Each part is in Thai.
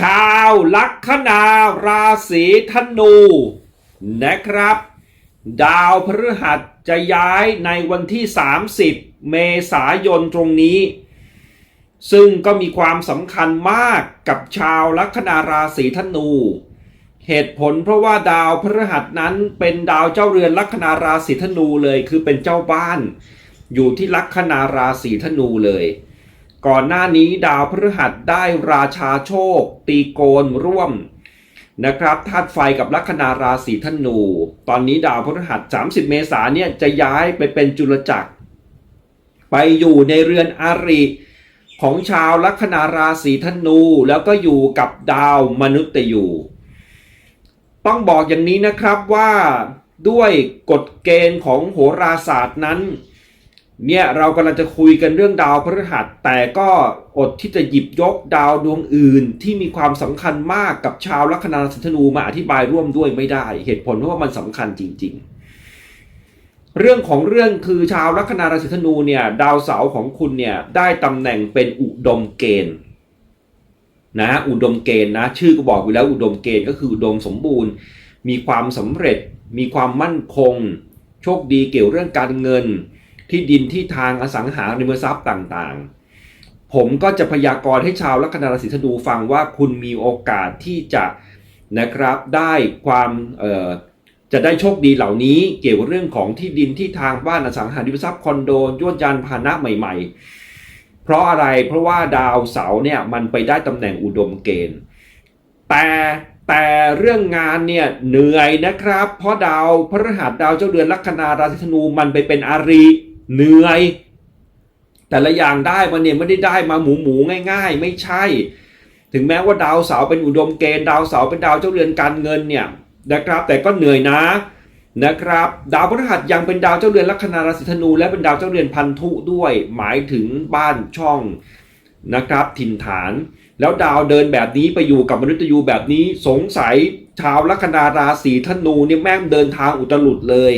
ชาวลัคนาราศีธนูนะครับ ดาวพฤหัสจะย้ายในวันที่ 30 เมษายนตรงนี้ ซึ่งก็มีความสำคัญมากกับชาวลัคนาราศีธนู เหตุผลเพราะว่าดาวพฤหัสนั้นเป็นดาวเจ้าเรือนลัคนาราศีธนูเลยคือเป็นเจ้าบ้าน อยู่ที่ลัคนาราศีธนูเลย ก่อนหน้านี้ดาวพฤหัสได้ราชาโชค ตีโกนร่วมนะครับธาตุไฟกับลัคนาราศีธนู ตอนนี้ดาวพฤหัส 30 เมษาเนี่ยจะย้ายไปเป็นจุลจักร ไปอยู่ในเรือนอาริของชาวลัคนาราศีธนู แล้วก็อยู่กับดาวมนุษย์ยูต้องบอกอย่างนี้นะครับว่าด้วยกฎเกณฑ์ของโหราศาสตร์นั้น เนี่ยเรากำลังจะคุยกันเรื่องดาวพฤหัส แต่ก็อดที่จะหยิบยกดาวดวงอื่น ที่มีความสำคัญมากกับชาวลัคนาราศีธนูมาอธิบายร่วมด้วยไม่ได้ เหตุผลเพราะว่ามันสำคัญจริง ๆ เรื่องของเรื่องคือชาวลัคนาราศีธนูเนี่ยดาวเสาร์ของคุณเนี่ยได้ตำแหน่งเป็นอุดมเกณฑ์นะอุดมเกณฑ์นะชื่อก็บอกอยู่แล้วอุดมเกณฑ์ก็คืออุดมสมบูรณ์ มีความสำเร็จ มีความมั่นคง โชคดีเกี่ยวเรื่องการเงิน ที่ดินที่ทางอสังหาริมทรัพย์ต่างๆ ผมก็จะพยากรณ์ให้ชาวลัคนาราศีธนูฟังว่าคุณมีโอกาสที่จะนะครับได้ความจะได้โชคดีเหล่านี้เกี่ยวกับเรื่องของที่ดินที่ทางบ้านอสังหาริมทรัพย์คอนโดยวดยานพาหนะใหม่ ๆ เพราะอะไรเพราะว่าดาวเสาร์เนี่ยมันไปได้ตำแหน่งอุดมเกณฑ์ แต่แต่เรื่องงานเนี่ยเหนื่อยนะครับ เพราะดาวพฤหัสดาวเจ้าเดือนลัคนาราศีธนูมันไปเป็นอาริ เหนื่อยแต่ละอย่างได้มาเนี่ยไม่ได้ได้มาหมูหมูง่าย ๆ ไม่ใช่ ถึงแม้ว่าดาวเสาร์เป็นอุดมเกณฑ์ดาวเสาร์เป็นดาวเจ้าเรือนการเงินเนี่ยนะครับ แต่ก็เหนื่อยนะนะครับ ดาวพฤหัสยังเป็นดาวเจ้าเรือนลัคนาราศีธนู และเป็นดาวเจ้าเรือนพันธุด้วย หมายถึงบ้านช่องนะครับถิ่นฐาน แล้วดาวเดินแบบนี้ไปอยู่กับมนุษย์ยูแบบนี้สงสัยชาวลัคนาราศีธนูเนี่ยแม่งเดินทางอุตลุดเลย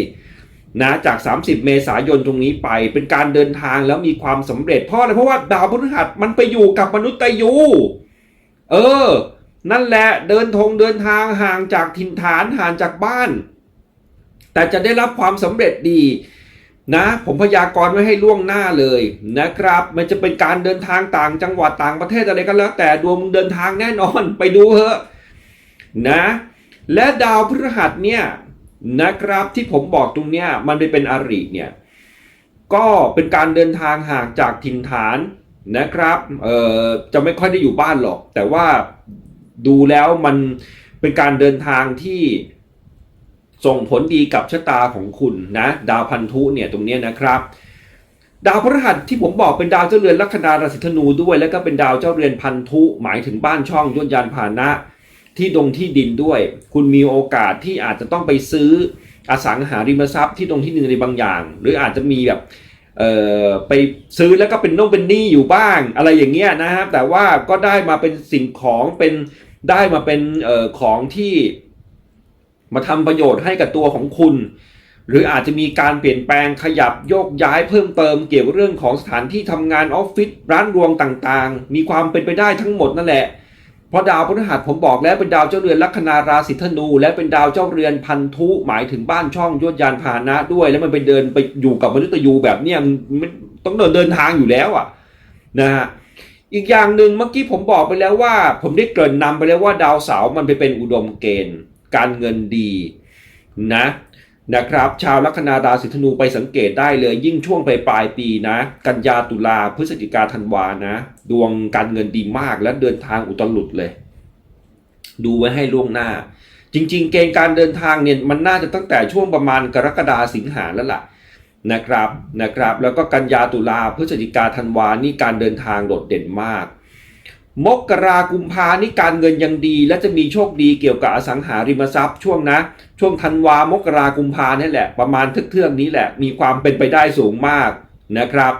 นะจาก 30 เมษายนตรงนี้ไปเป็นการเดินทางแล้วมีความสำเร็จเพราะอะไรเพราะว่าดาวพฤหัสมันไปอยู่กับมนุษย์ตยู เออ นั่นแหละเดินทงเดินทางห่างจากถิ่นฐานห่างจากบ้าน แต่จะได้รับความสำเร็จดีนะผมพยากรณ์ไว้ให้ล่วงหน้าเลยนะครับ มันจะเป็นการเดินทางต่างจังหวัดต่างประเทศอะไรก็แล้ว แต่ดวงมึงเดินทางแน่นอนไปดูเถอะนะ และดาวพฤหัสเนี่ย นะครับที่ผมบอกตรงเนี้ยมันไปเป็นอริเนี่ยก็เป็นการเดินทางห่างจากถิ่นฐานนะครับเอ่อจะไม่ค่อยได้อยู่บ้านหรอก แต่ว่าดูแล้วมันเป็นการเดินทางที่ส่งผลดีกับชะตาของคุณนะดาวพันธุเนี่ยตรงเนี้ยนะครับ ดาวพฤหัสที่ผมบอกเป็นดาวเจ้าเรือนลัคนาราศีธนูด้วย แล้วก็เป็นดาวเจ้าเรือนพันธุหมายถึงบ้านช่องยนยานพาหนะ ที่ดงที่ดินด้วย คุณมีโอกาสที่อาจจะต้องไปซื้ออสังหาริมทรัพย์ที่ตรงที่หนึ่งในบางอย่าง หรืออาจจะมีแบบเอ่อไปซื้อแล้วก็เป็นน่งเป็นหนี้อยู่บ้าง อะไรอย่างเงี้ยนะครับแต่ว่าก็ได้มาเป็นสิ่งของเป็นได้มาเป็นเอ่อของที่มาทำประโยชน์ให้กับตัวของคุณ หรืออาจจะมีการเปลี่ยนแปลงขยับโยกย้ายเพิ่มเติมเกี่ยวกับเรื่องของสถานที่ทำงานออฟฟิศร้านรวงต่างๆ มีความเป็นไปได้ทั้งหมดนั่นแหละ เพราะดาวพฤหัสผมบอกแล้วเป็นดาวเจ้าเรือนลัคนาราศีธนู และเป็นดาวเจ้าเรือนพันธุหมายถึงบ้านช่องยวดยานพาหนะด้วย แล้วมันไปเดินไปอยู่กับมนุษย์ยูแบบเนี้ยมันต้องเดินเดินทางอยู่แล้วอะนะฮะอีกอย่างหนึ่งเมื่อกี้ผมบอกไปแล้วว่า ผมได้เกริ่นนำไปแล้วว่าดาวเสาร์มันไปเป็นอุดมเกณฑ์ การเงินดีนะ นะครับ ชาวลัคนาราศีธนูไปสังเกตได้เลยยิ่งช่วงปลายปลายปีนะ กันยาตุลาพฤศจิกาธันวานะ ดวงการเงินดีมากและเดินทางอุตลุดเลย ดูไว้ให้ล่วงหน้า จริง ๆ เกณฑ์การเดินทางเนี่ยมันน่าจะตั้งแต่ช่วงประมาณกรกฎาสิงหาแล้วล่ะนะครับนะครับ แล้วก็กันยาตุลาพฤศจิกาธันวานี่การเดินทางโดดเด่นมาก มกรากุมภานี่การเงินยังดี และจะมีโชคดีเกี่ยวกับอสังหาริมทรัพย์ช่วงนะ ช่วงธันวามกรากุมภานี่แหละ ประมาณเทื่อกๆนี้แหละ มีความเป็นไปได้สูงมากนะครับ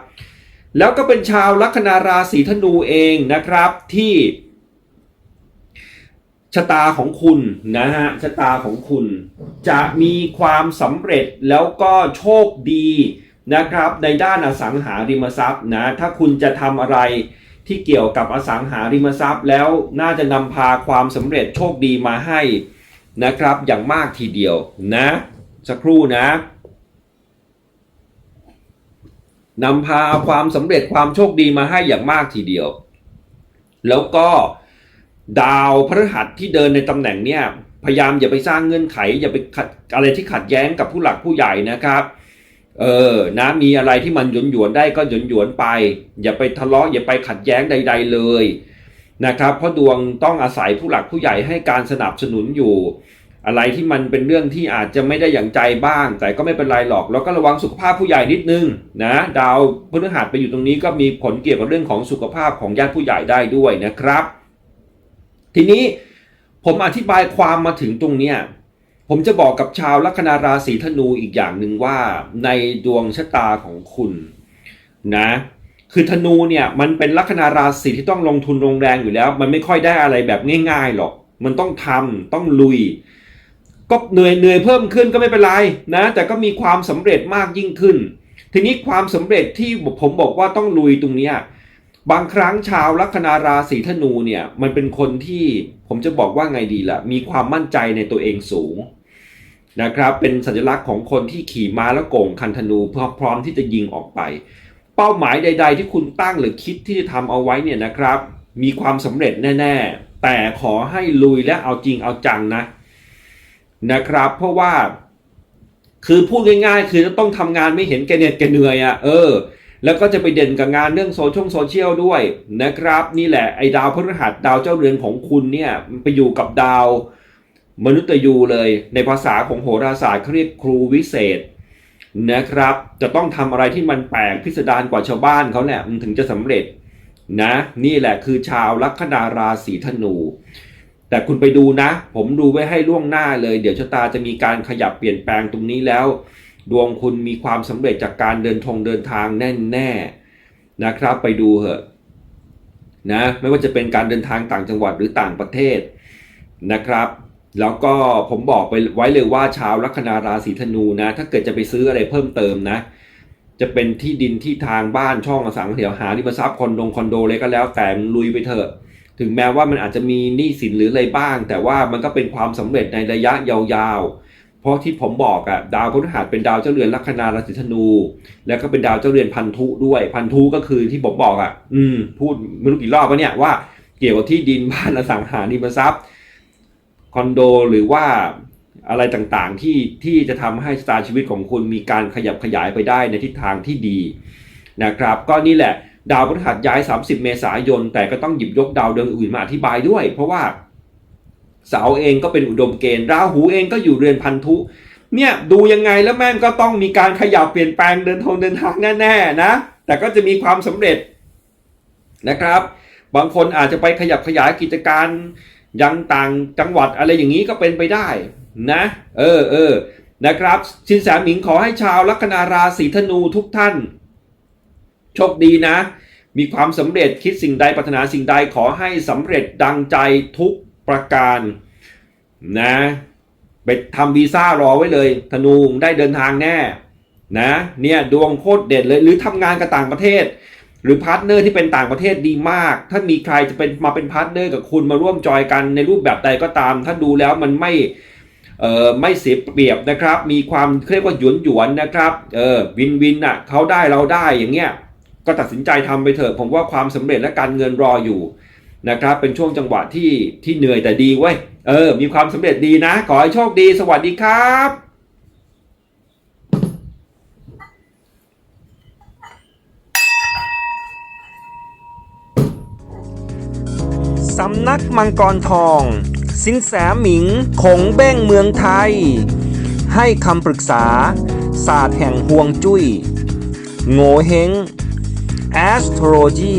แล้วก็เป็นชาวลัคนาราศีธนูเองนะครับที่ชะตาของคุณนะฮะชะตาของคุณ จะมีความสำเร็จแล้วก็โชคดีนะครับ ในด้านอสังหาริมทรัพย์นะ ถ้าคุณจะทำอะไร ที่เกี่ยวกับอสังหาริมทรัพย์ แล้วน่าจะนำพาความสำเร็จโชคดีมาให้นะครับอย่างมากทีเดียวนะ สักครู่นะนำพาความสำเร็จความโชคดีมาให้อย่างมากทีเดียว แล้วก็ดาวพฤหัสที่เดินในตำแหน่งเนี่ยพยายามอย่าไปสร้างเงื่อนไข อย่าไปขัดอะไรที่ขัดแย้งกับผู้หลักผู้ใหญ่นะครับ เออนะมีอะไรที่มันหยวนหยวนได้ก็หยวนหยวนไป อย่าไปทะเลาะอย่าไปขัดแย้งใด ๆเลยนะครับเพราะดวงต้องอาศัยผู้หลักผู้ใหญ่ให้การสนับสนุนอยู่ อะไรที่มันเป็นเรื่องที่อาจจะไม่ได้อย่างใจบ้าง แต่ก็ไม่เป็นไรหรอกแล้วก็ระวังสุขภาพผู้ใหญ่นิดนึงนะดาวพฤหัสไปอยู่ตรงนี้ก็มีผลเกี่ยวกับเรื่องของสุขภาพของญาติผู้ใหญ่ได้ด้วยนะครับ ทีนี้ผมอธิบายความมาถึงตรงเนี้ย ผมจะบอกกับชาวลัคนาราศีธนูอีกอย่างหนึ่งว่าในดวงชะตาของคุณนะคือธนูเนี่ยมันเป็นลัคนาราศีที่ต้องลงทุนลงแรงอยู่แล้ว มันไม่ค่อยได้อะไรแบบง่าย ๆหรอก มันต้องทำต้องลุย ก็เหนื่อยเหนื่อยเพิ่มขึ้นก็ไม่เป็นไรนะ แต่ก็มีความสำเร็จมากยิ่งขึ้น ทีนี้ความสำเร็จที่ผมบอกว่าต้องลุยตรงเนี้ย บางครั้งชาวลัคนาราศีธนูเนี่ย มันเป็นคนที่ผมจะบอกว่าไงดีละ่ะ มีความมั่นใจในตัวเองสูงนะครับ เป็นสัญลักษณ์ของคนที่ขี่ม้าแล้วโก่งคันธนูพร้อมพร้อมที่จะยิงออกไป เป้าหมายใด ๆ ที่คุณตั้งหรือคิดที่จะทำเอาไว้เนี่ยนะครับ มีความสำเร็จแน่ ๆ แต่ขอให้ลุยและเอาจริงเอาจังนะนะครับ เพราะว่า คือพูดง่าย ๆ คือต้องทำงานไม่เห็นแกเน็ดแกเหนื่อยอะ่ะเออ แล้วก็จะไปเด่นกับงานเรื่องโซเชียลโซเชียลด้วยนะครับ นี่แหละไอ้ดาวพฤหัสดาวเจ้าเรือนของคุณเนี่ยไปอยู่กับดาวมนุษย์ยูเลย ในภาษาของโหราศาสตร์เขาเรียกครูวิเศษนะครับ จะต้องทำอะไรที่มันแปลกพิสดารกว่าชาวบ้านเขาเนี่ยมันถึงจะสำเร็จนะ นี่แหละคือชาวลัคนาราศีธนู แต่คุณไปดูนะ ผมดูไว้ให้ล่วงหน้าเลย เดี๋ยวชะตาจะมีการขยับเปลี่ยนแปลงตรงนี้แล้ว ดวงคุณมีความสำเร็จจากการเดินทงเดินทางแน่แน่ๆนะครับไปดูเหอะนะไม่ว่าจะเป็นการเดินทางต่างจังหวัดหรือต่างประเทศนะครับ แล้วก็ผมบอกไปไว้เลยว่าชาวลัคนาราศีธนูนะ ถ้าเกิดจะไปซื้ออะไรเพิ่มเติมนะ จะเป็นที่ดินที่ทางบ้านช่องอสังหาริมทรัพย์คอนโดคอนโดเลยก็แล้วแต่ลุยไปเถอะถึงแม้ว่ามันอาจจะมีหนี้สินหรืออะไรบ้าง แต่ว่ามันก็เป็นความสำเร็จในระยะยาวๆ เพราะที่ผมบอกอะดาวพฤหัสเป็นดาวเจ้าเรือนลัคนาราศีธนู แล้วก็เป็นดาวเจ้าเรือนพันธุด้วย พันธุก็คือที่ผมบอกอะอืม พูดไม่รู้กี่รอบแล้วเนี่ยว่าเกี่ยวกับที่ดินบ้านอสังหาริมทรัพย์คอนโดหรือว่าอะไรต่างๆที่ที่จะทำให้สตาร์ชีวิตของคุณมีการขยับขยายไปได้ในทิศทางที่ดีนะครับ ก็นี่แหละดาวพฤหัสย้าย 30 เมษายน แต่ก็ต้องหยิบยกดาวดวงอื่นมาอธิบายด้วย เพราะว่า เสาเองก็เป็นอุดมเกณฑ์ราหูเองก็อยู่เรือนพันธุ เนี่ยดูยังไงแล้วแม่งก็ต้องมีการขยับเปลี่ยนแปลงเดินทงเดินทางแน่ๆนะ แต่ก็จะมีความสำเร็จนะครับ บางคนอาจจะไปขยับขยายกิจการยังต่างจังหวัดอะไรอย่างนี้ก็เป็นไปได้นะ เออเออนะครับสินแสหมิงขอให้ชาวลัคนาราศีธนูทุกท่าน โชคดีนะ มีความสำเร็จคิดสิ่งใดปรารถนาสิ่งใดขอให้สำเร็จดังใจทุก ประการนะไปทำวีซ่ารอไว้เลย ธนูได้เดินทางแน่นะเนี่ยดวงโคตรเด็ดเลยหรือทำงานกับต่างประเทศ หรือพาร์ทเนอร์ที่เป็นต่างประเทศดีมาก ถ้ามีใครจะเป็นมาเป็นพาร์ทเนอร์กับคุณมาร่วมจอยกันในรูปแบบใดก็ตาม ถ้าดูแล้วมันไม่เออไม่เสียเปรียบนะครับ มีความเรียกว่าหยวนหยวนนะครับเออวินวินอะเขาได้เราได้อย่างเงี้ยก็ตัดสินใจทำไปเถอะผมว่าความสำเร็จและการเงินรออยู่ นะครับ เป็นช่วงจังหวะที่ที่เหนื่อยแต่ดีเว้ย เออ มีความสำเร็จดีนะ ขอให้โชคดี สวัสดีครับสำนักมังกรทอง สินแสหมิงคงเบ้งเมืองไทย ให้คำปรึกษา ศาสตร์แห่งห่วงจุย้ย โง่เฮง astrology